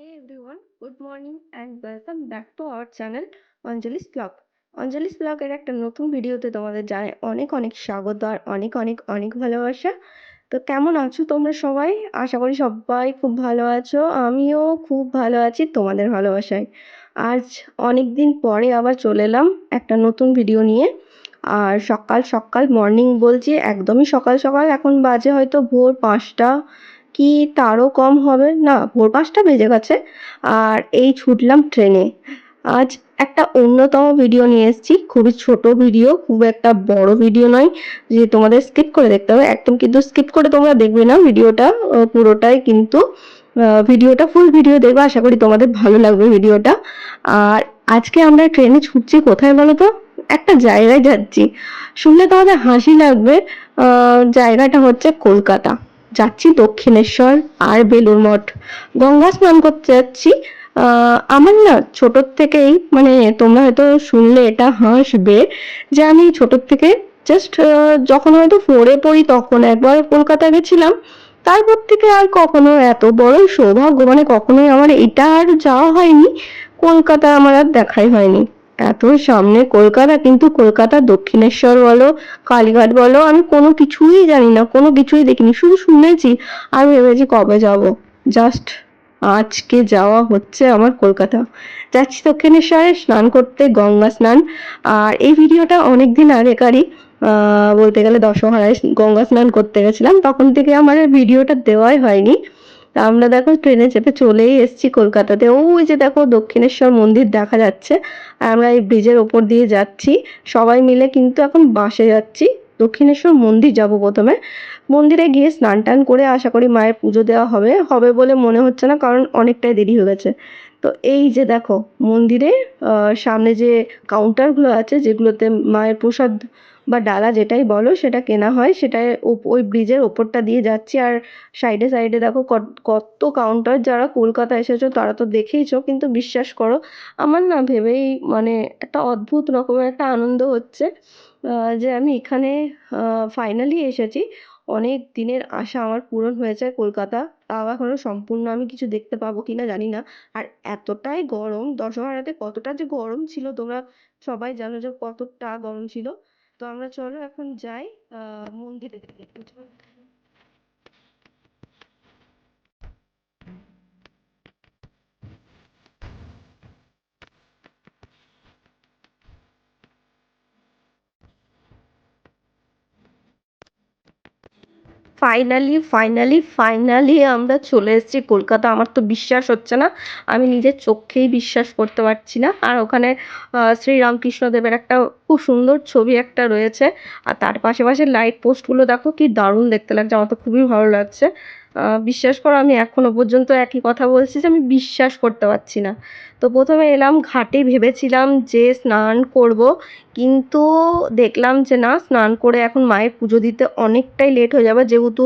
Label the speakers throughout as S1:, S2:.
S1: Hey everyone, good morning and welcome back to our channel Anjali's blog Anjali's ব্লগের একটা নতুন ভিডিওতে তোমাদের জানাই অনেক অনেক স্বাগত আর অনেক অনেক অনেক ভালোবাসা। তো কেমন আছো তোমরা সবাই? আশা করি সবাই খুব ভালো আছো আমিও খুব ভালো আছি তোমাদের ভালোবাসায়। আজ অনেক দিন পরে আবার চলে এলাম একটা নতুন ভিডিও নিয়ে। আর সকাল সকাল মর্নিং বলছি একদমই সকাল সকাল এখন বাজে হয়তো ভোর পাঁচটা। কি তারও কম হবে? না, ভোর পাঁচটা বেজে গেছে। আর এই ছুটলাম ট্রেনে আজ একটা অন্যতম ভিডিও নিয়ে এসেছি। খুবই ছোট ভিডিও খুব একটা বড় ভিডিও নয়, যে তোমাদের স্কিপ করে দেখতে হবে। একদম কিন্তু স্কিপ করে তোমরা দেখবে না ভিডিওটা পুরোটাই কিন্তু ভিডিওটা ফুল ভিডিও দেখবে। আশা করি তোমাদের ভালো লাগবে ভিডিওটা আর আজকে আমরা ট্রেনে ছুটছি কোথায় বলো তো? একটা জায়গায় যাচ্ছি। শুনলে তোমাদের হাসি লাগবে। জায়গাটা হচ্ছে কলকাতা। যাচ্ছি দক্ষিণেশ্বর আর বেলুর মঠ। গঙ্গা স্নান করতে যাচ্ছি। আমার না ছোটোর থেকেই মানে তোমরা হয়তো শুনলে এটা হাসবে যে আমি ছোটোর থেকে জাস্ট যখন হয়তো ফোরে পড়ি তখন একবার কলকাতা গেছিলাম। তারপর থেকে আর কখনো এত বড় সৌভাগ্য মানে কখনোই আমার এটা আর যাওয়া হয়নি। কলকাতা আমার আর দেখাই হয়নি। এত সামনে কলকাতা, কিন্তু কলকাতা দক্ষিণেশ্বর বলো, কালীঘাট বলো, আমি কোনো কিছুই জানি না, কোনো কিছুই দেখিনি, শুধু শুনেছি আর ভেবেছি কবে যাব। জাস্ট আজকে যাওয়া হচ্ছে আমার কলকাতা। যাচ্ছি দক্ষিণেশ্বরে, স্নান করতে, গঙ্গা স্নান। আর এই ভিডিওটা অনেক দিন আগেকারই বলতে গেলে দশহরায় গঙ্গা স্নান করতে গেছিলাম, তখন থেকে আমার ভিডিওটা দেওয়াই হয়নি। তা আমরা দেখো ট্রেনে চেপে চলেই এসেছি কলকাতাতে। ওই যে দেখো দক্ষিণেশ্বর মন্দির দেখা যাচ্ছে। আর আমরা এই ব্রিজের ওপর দিয়ে যাচ্ছি। সবাই মিলে কিন্তু এখন বাসে যাচ্ছি। দক্ষিণেশ্বর মন্দির যাব প্রথমে। মন্দিরে গিয়ে স্নান টান করে আশা করি মায়ের পুজো দেওয়া হবে। হবে বলে মনে হচ্ছে না, কারণ অনেকটাই দেরি হয়ে গেছে। তো এই যে দেখো মন্দিরে সামনে যে কাউন্টারগুলো আছে, যেগুলোতে মায়ের প্রসাদ বা ডালা যেটাই বলো, সেটা কেনা হয়। সেটাই ওই ব্রিজের ওপরটা দিয়ে যাচ্ছি। আর সাইডে সাইডে দেখো কত কাউন্টার যারা কলকাতা এসেছ, তারা তো দেখেইছো, কিন্তু বিশ্বাস করো, আমার না ভেবেই মানে একটা অদ্ভুত রকমের একটা আনন্দ হচ্ছে যে আমি এখানে ফাইনালি এসেছি। অনেক দিনের আশা আমার পূরণ হয়েছে কলকাতা। তাও এখনও সম্পূর্ণ আমি কিছু দেখতে পাবো কিনা জানি না। আর এতটাই গরম, দশহরাতে কতটা যে গরম ছিল, তোমরা সবাই জানো যে কতটা গরম ছিল। তো আমরা চলো এখন যাই মন্দিরে ফাইনালি ফাইনালি ফাইনালি আমরা চলে এসেছি কলকাতা। আমার তো বিশ্বাস হচ্ছে না, আমি নিজের চোখেই বিশ্বাস করতে পারছি না। আর ওখানে শ্রীরামকৃষ্ণদেবের একটা খুব সুন্দর ছবি একটা রয়েছে। আর তার পাশে পাশে লাইট পোস্টগুলো দেখো, কি দারুণ দেখতে লাগছে, আমার তো খুবই ভালো লাগছে। বিশ্বাস করো, আমি এখনও পর্যন্ত একই কথা বলছি যে আমি বিশ্বাস করতে পারছি না। তো প্রথমে এলাম ঘাটে, ভেবেছিলাম যে স্নান করব, কিন্তু দেখলাম যে না, স্নান করে এখন মায়ের পুজো দিতে অনেকটাই লেট হয়ে যাবে। যেহেতু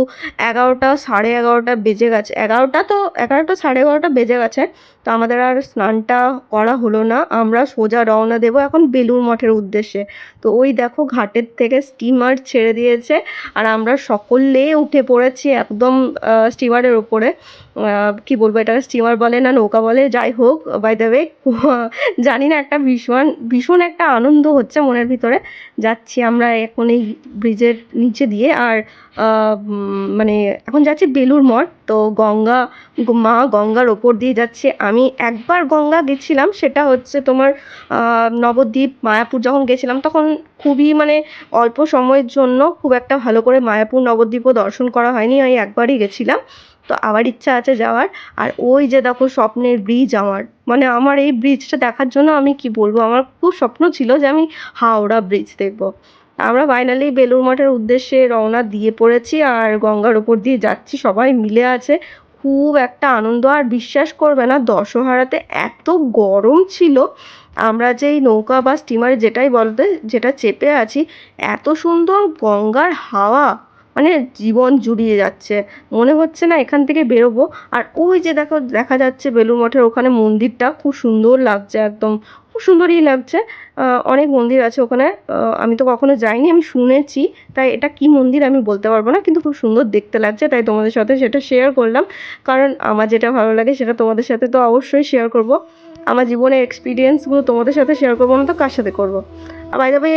S1: এগারোটা, সাড়ে এগারোটা বেজে গেছে। এগারোটা তো, এগারোটা, সাড়ে এগারোটা বেজে গেছে, তো আমাদের আর স্নানটা করা হলো না। আমরা সোজা রওনা দেবো এখন বেলুর মঠের উদ্দেশ্যে। তো ওই দেখো ঘাটের থেকে স্টিমার ছেড়ে দিয়েছে, আর আমরা সকলে উঠে পড়েছি একদম স্টিমারের ওপরে কি বলব এটা স্টিমার বলে না, নৌকা বলে, যাই হোক বাই দ্য ওয়ে জানি না, একটা ভীষণ ভীষণ একটা আনন্দ হচ্ছে মনের ভিতরে। যাচ্ছি আমরা এখন এই ব্রিজের নিচে দিয়ে, আর মানে এখন যাচ্ছি বেলুর মঠ, তো গঙ্গা, মা গঙ্গার ওপর দিয়ে যাচ্ছে। আমি একবার গঙ্গা গেছিলাম, সেটা হচ্ছে তোমার নবদ্বীপ, মায়াপুর যখন গেছিলাম, তখন খুবই মানে অল্প সময়ের জন্য খুব একটা ভালো করে মায়াপুর নবদ্বীপও দর্শন করা হয়নি, আমি একবারই গেছিলাম। তো আবার ইচ্ছা আছে যাওয়ার। আর ওই যে দেখো স্বপ্নের ব্রিজ আমার। মানে আমার এই ব্রিজটা দেখার জন্য আমি কি বলব? আমার খুব স্বপ্ন ছিল যে আমি হাওড়া ব্রিজ দেখব। আমরা ফাইনালি বেলুড় মঠের উদ্দেশ্যে রওনা দিয়ে পড়েছি আর গঙ্গার ওপর দিয়ে যাচ্ছি। সবাই মিলে আছে। খুব একটা আনন্দ। আর বিশ্বাস করবে না, দশহরাতে এত গরম ছিল। আমরা যে এই নৌকা বা স্টিমারে যেটাই বলতে, যেটা চেপে আছি, এত সুন্দর গঙ্গার হাওয়া। মানে জীবন জুড়িয়ে যাচ্ছে। মনে হচ্ছে না এখান থেকে বেরোবো। আর ওই যে দেখো, দেখা যাচ্ছে বেলুড় মঠের ওখানে মন্দিরটা খুব সুন্দর লাগছে একদম। খুব সুন্দরই লাগছে। অনেক মন্দির আছে ওখানে। আমি তো কখনো যাইনি, আমি শুনেছি। তাই এটা কি মন্দির আমি বলতে পারব না, কিন্তু খুব সুন্দর দেখতে লাগছে। তাই তোমাদের সাথে সেটা শেয়ার করলাম। কারণ আমার যেটা ভালো লাগে সেটা তোমাদের সাথে তো অবশ্যই শেয়ার করব। আমার জীবনের এক্সপিরিয়েন্সগুলো তোমাদের সাথে শেয়ার করব না তো কার সাথে করব? বাই দ্য ওয়ে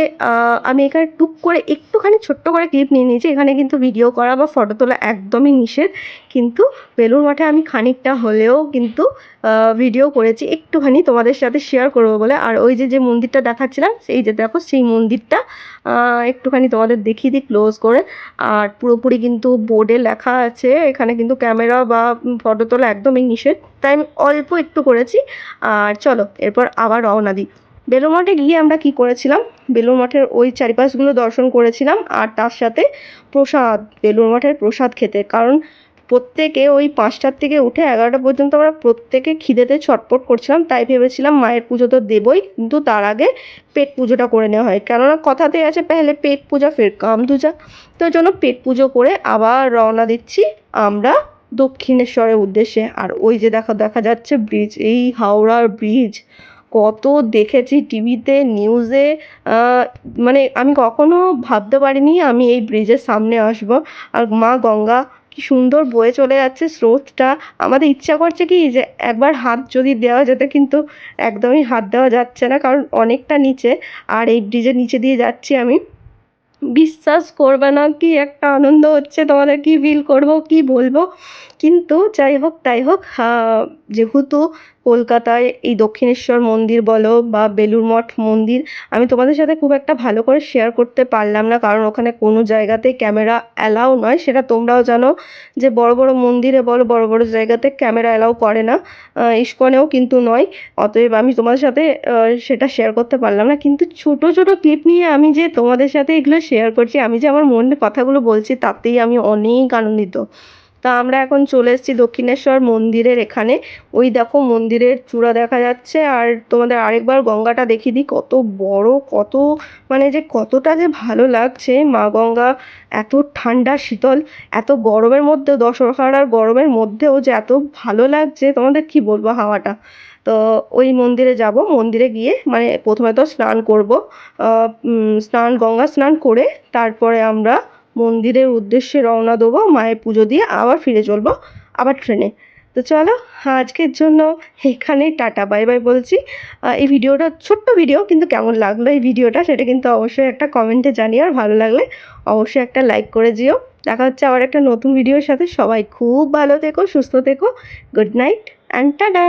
S1: আমি এখানে টুক করে একটুখানি ছোট্ট করে ক্লিপ নিয়ে নিয়েছি। এখানে কিন্তু ভিডিও করা বা ফটো তোলা একদমই নিষেধ। কিন্তু বেলুর মাঠে আমি খানিকটা হলেও কিন্তু ভিডিও করেছি। একটুখানি তোমাদের সাথে শেয়ার করব বলে। আর ওই যে যে মন্দিরটা দেখাচ্ছিলাম, সেই যে দেখো, সেই মন্দিরটা একটুখানি তোমাদের দেখিয়ে দিই ক্লোজ করে। আর পুরোপুরি কিন্তু বোর্ডে লেখা আছে। এখানে কিন্তু ক্যামেরা বা ফটো তোলা একদমই নিষেধ। তাই আমি অল্প একটু করেছি। আর চলো, এরপর আবার রওনা দিই। বেলুর মঠে গিয়ে আমরা কি করেছিলাম? বেলুর মঠের ওই চারিপাশগুলো দর্শন করেছিলাম আর তার সাথে প্রসাদ বেলুর মঠের প্রসাদ খেতে। কারণ প্রত্যেকে ওই পাঁচটার থেকে উঠে এগারোটা পর্যন্ত আমরা প্রত্যেকে খিদেতে ছটপট করছিলাম, তাই ভেবেছিলাম মায়ের পুজো তো দেবই, কিন্তু তার আগে পেট পুজোটা করে নেওয়া হয়। কেননা কথাতেই আছে, পেহলে পেট পূজা, ফের কাম দুজা। তো জন্য পেট পুজো করে আবার রওনা দিচ্ছি আমরা দক্ষিণেশ্বরের উদ্দেশ্যে। আর ওই যে দেখা দেখা যাচ্ছে ব্রিজ, এই হাওড়ার ব্রিজ। কত দেখেছি টিভিতে নিউজে মানে আমি কখনো ভাবতে পারিনি আমি এই ব্রিজের সামনে আসব। আর মা গঙ্গা, কি সুন্দর বয়ে চলে যাচ্ছে স্রোতটা। আমাদের ইচ্ছা করছে কি যে একবার হাত যদি দেওয়া যেত কিন্তু একদমই হাত দেওয়া যাচ্ছে না, কারণ অনেকটা নিচে। আর এই ব্রিজের নিচে দিয়ে যাচ্ছি আমি। বিশ্বাস করবে না, কি একটা আনন্দ হচ্ছে, তোমাদের কি ফিল করব, কি বলব। কিন্তু যাই হোক, তাই হোক যেহেতু কলকাতায় এই দক্ষিণেশ্বর মন্দির বলো বা বেলুড় মঠ মন্দির, আমি তোমাদের সাথে খুব একটা ভালো করে শেয়ার করতে পারলাম না। কারণ ওখানে কোনো জায়গাতে ক্যামেরা অ্যালাউ নয়। সেটা তোমরাও জানো যে বড় বড় মন্দিরে বলো, বড় বড় জায়গাতে ক্যামেরা অ্যালাউ করে না। ইস্কনেও কিন্তু নয়। অতএব আমি তোমাদের সাথে সেটা শেয়ার করতে পারলাম না। কিন্তু ছোট ছোট ক্লিপ নিয়ে আমি যে তোমাদের সাথে এগুলো শেয়ার করছি, আমি যে আমার মনের কথাগুলো বলছি, তাতেই আমি অনেক আনন্দিত। তা আমরা এখন চলে এসেছি দক্ষিণেশ্বর মন্দিরের এখানে। ওই দেখো মন্দিরের চূড়া দেখা যাচ্ছে আর তোমাদের আরেকবার গঙ্গাটা দেখিয়ে দিই। কত বড়, কত মানে যে কতটা যে ভালো লাগছে। মা গঙ্গা এত ঠান্ডা, শীতল, এত গরমের মধ্যেও দশহরার গরমের মধ্যেও যে এত ভালো লাগছে। তোমাদের কি বলব হাওয়াটা? তো ওই মন্দিরে যাব, মন্দিরে গিয়ে মানে প্রথমে তো স্নান করব। স্নান, গঙ্গা স্নান করে তারপরে আমরা মন্দিরের উদ্দেশ্যে রওনা দেবো, মায়ের পুজো দিয়ে আবার ফিরে চলবো আবার ট্রেনে। তো চলো, আজকের জন্য এখানেই টাটা, বাই বাই বলছি। এই ভিডিওটা ছোট্ট ভিডিও, কিন্তু কেমন লাগল এই ভিডিওটা সেটা কিন্তু অবশ্যই একটা কমেন্টে জানিও, আর ভালো লাগলে অবশ্যই একটা লাইক করে দিও। দেখা হচ্ছে আবার একটা নতুন ভিডিওর সাথে। সবাই খুব ভালো থেকো, সুস্থ থেকো, গুড নাইট, অ্যান্ড টাটা!